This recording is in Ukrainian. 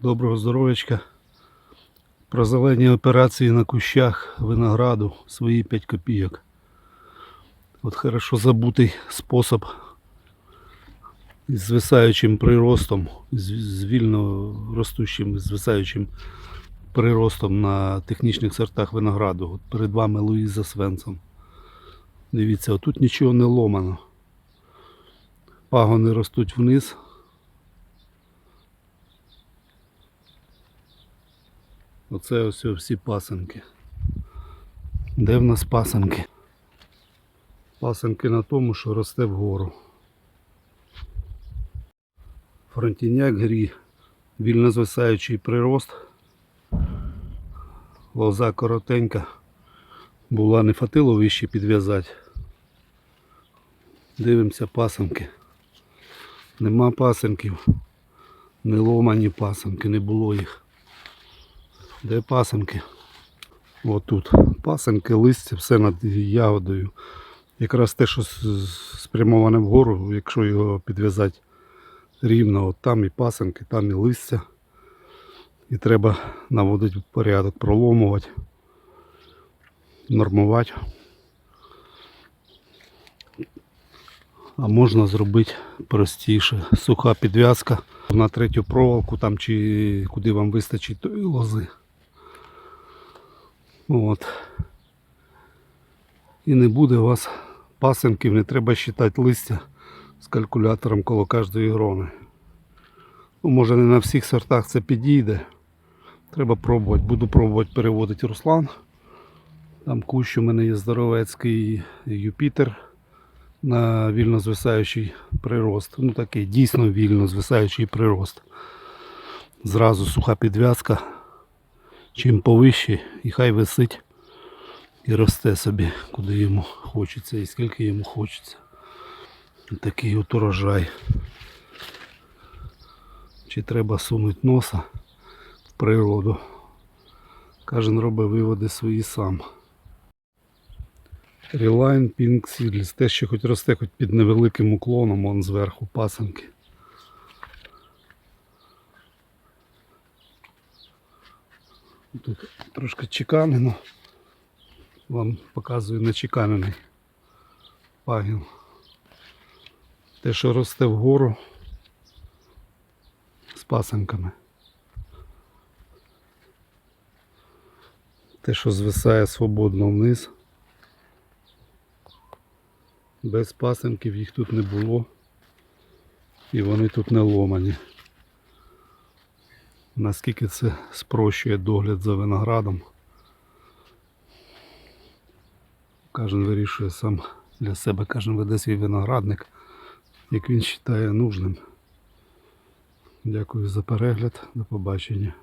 Доброго здоров'ячка. Про зелені операції на кущах винограду свої 5 копійок. От хорошо забутий спосіб із звисаючим приростом, з вільно ростущим, звисаючим приростом на технічних сортах винограду. От перед вами Луїза Свенсон. Дивіться, отут нічого не ломано. Пагони ростуть вниз. Оце ось всі пасенки. Де в нас пасенки? Пасенки на тому, що росте вгору. Фронтіняк грі, вільно звисаючий прирост. Лоза коротенька. Була не фатило вище підв'язати. Дивимося пасенки. Нема пасенків. Не ломані пасенки, не було їх. Де пасенки? Отут. Пасенки, листя, все над ягодою. Якраз те, що спрямоване вгору, якщо його підв'язати рівно, от там і пасенки, там і листя. І треба наводити порядок, проломувати, нормувати. А можна зробити простіше. Суха підв'язка на третю проволоку там чи куди вам вистачить лози. От. І не буде у вас пасенків, не треба считати листя з калькулятором коло кожної грони. Ну, може не на всіх сортах це підійде. Треба пробувати. Буду пробувати переводити Руслан. Там кущ у мене є здоровецький Юпітер на вільно звисаючий прирост. Ну такий дійсно вільно звисаючий прирост. Зразу суха підв'язка. Чим повище, і хай висить і росте собі, куди йому хочеться і скільки йому хочеться. Такий от урожай. Чи треба сунути носа в природу? Кожен робить виводи свої сам. Reline Pink Seedless. Те, що хоч росте хоч під невеликим уклоном, вон зверху пасанки. Тут трошки чеканено. Вам показую нечеканений пагін. Те, що росте вгору з пасанками. Те, що звисає свободно вниз. Без пасенків їх тут не було. І вони тут не ломані. Наскільки це спрощує догляд за виноградом. Кожен вирішує сам для себе, кожен веде свій виноградник, як він вважає нужним. Дякую за перегляд. До побачення.